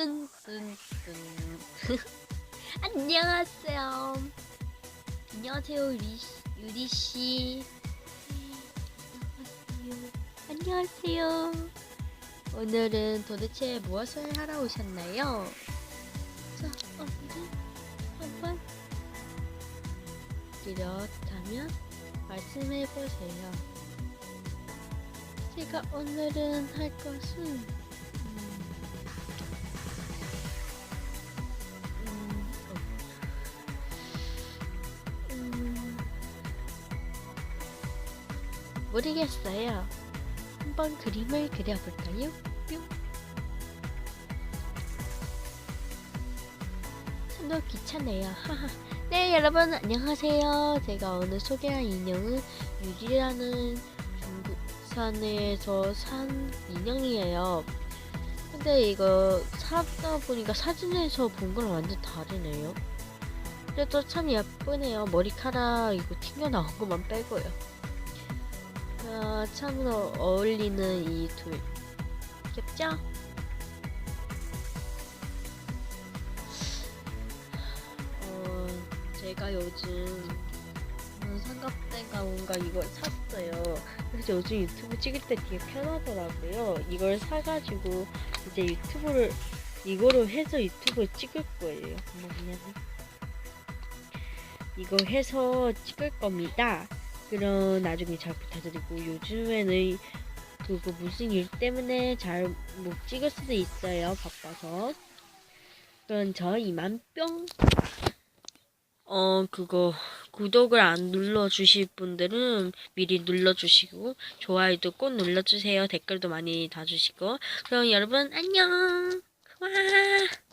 뜬뜬뜬 안녕하세요. 안녕하세요 유리 유리 씨. 안녕하세요. 안녕하세요. 오늘은 도대체 무엇을 하러 오셨나요? 자, 어디 한번 이렇다면 말씀해 보세요. 제가 오늘은 할 것은 모르겠어요. 한번 그림을 그려볼까요? 뿅. 손도 귀찮네요. 하하. 네, 여러분 안녕하세요. 제가 오늘 소개할 인형은 유리라는 중국산에서 산 인형이에요. 근데 이거 사다 보니까 사진에서 본 거랑 완전 다르네요. 그래도 참 예쁘네요. 머리카락 이거 튕겨나온 것만 빼고요. 아, 참으로 어울리는 이 둘. 귀엽죠? 어, 제가 요즘 음, 삼각대가 뭔가 이걸 샀어요. 그래서 요즘 유튜브 찍을 때 되게 편하더라고요. 이걸 사가지고 이제 유튜브를 이거로 해서 유튜브 찍을 거예요. 미안해. 이거 해서 찍을 겁니다. 그럼 나중에 잘 부탁드리고 요즘에는 그거 무슨 일 때문에 잘 못 찍을 수도 있어요. 바빠서. 그럼 저 이만 뿅. 어 그거 구독을 안 눌러주실 분들은 미리 눌러주시고 좋아요도 꼭 눌러주세요. 댓글도 많이 다주시고 그럼 여러분 안녕. 와.